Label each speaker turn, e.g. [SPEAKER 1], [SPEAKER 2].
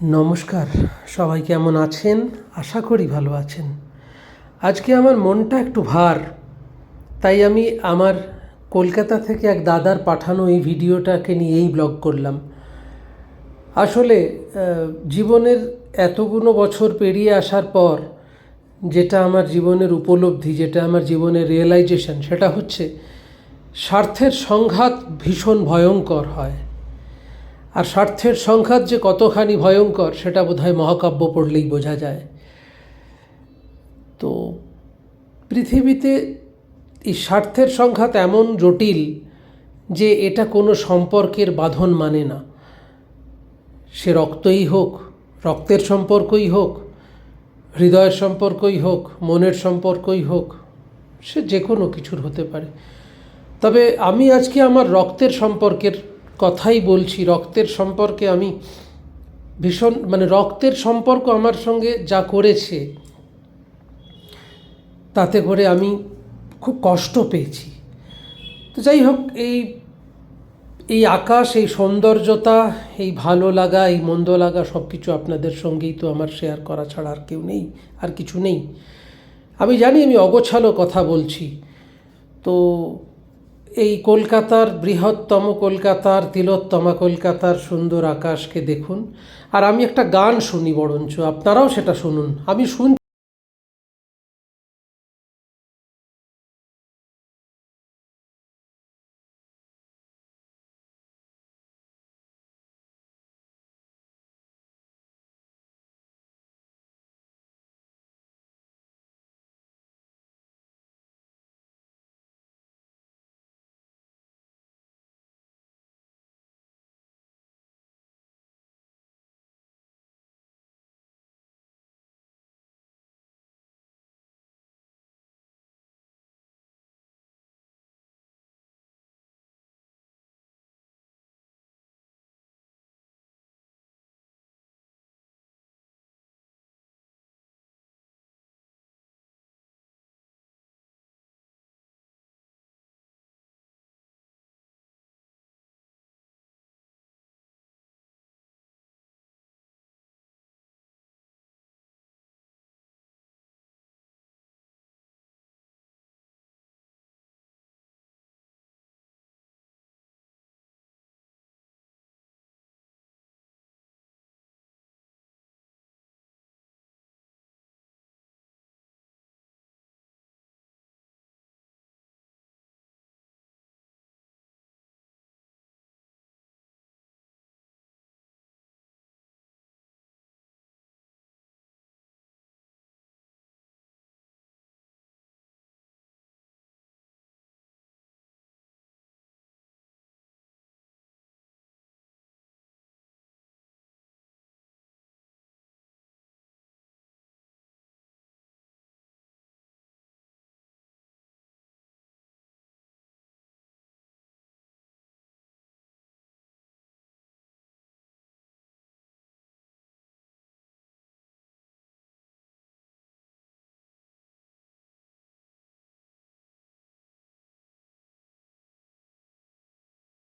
[SPEAKER 1] নমস্কার, সবাই কেমন আছেন? আশা করি ভালো আছেন। আজকে আমার মনটা একটু ভার, তাই আমি আমার কলকাতা থেকে এক দাদার পাঠানো এই ভিডিওটাকে নিয়েই ব্লগ করলাম। আসলে জীবনের এতগুলো বছর পেরিয়ে আসার পর যেটা আমার জীবনের উপলব্ধি, যেটা আমার জীবনের রিয়েলাইজেশন সেটা হচ্ছে স্বার্থের সংঘাত ভীষণ ভয়ঙ্কর হয়। আর স্বার্থের সংঘাত যে কতখানি ভয়ঙ্কর, সেটা বোধহয় মহাকাব্য পড়লেই বোঝা যায়। তো পৃথিবীতে এই স্বার্থের সংঘাত এমন জটিল যে এটা কোনো সম্পর্কের বাঁধন মানে না। সে রক্তই হোক, রক্তের সম্পর্কই হোক, হৃদয়ের সম্পর্কই হোক, মনের সম্পর্কই হোক, সে যে কোনো কিছুর হতে পারে। তবে আমি আজকে আমার রক্তের সম্পর্কের কথাই বলছি, রক্তের সম্পর্কে আমি ভীষণ মানে রক্তের সম্পর্ক আমার সঙ্গে যা করেছে, তাতে করে আমি খুব কষ্ট পেয়েছি। তো যাই হোক, এই এই আকাশ, এই সৌন্দর্যতা, এই ভালো লাগা, এই মন্দ লাগা সব কিছু আপনাদের সঙ্গেই তো আমার শেয়ার করা ছাড়া আর কেউ নেই, আর কিছু নেই। আমি জানি আমি অগোছালো কথা বলছি। তো এই কলকাতার বৃহত্তম কলকাতার তিলোত্তমা কলকাতার সুন্দর আকাশকে দেখুন। আর আমি একটা গান শুনি বরঞ্চ, আপনারাও সেটা শুনুন। আমি শুন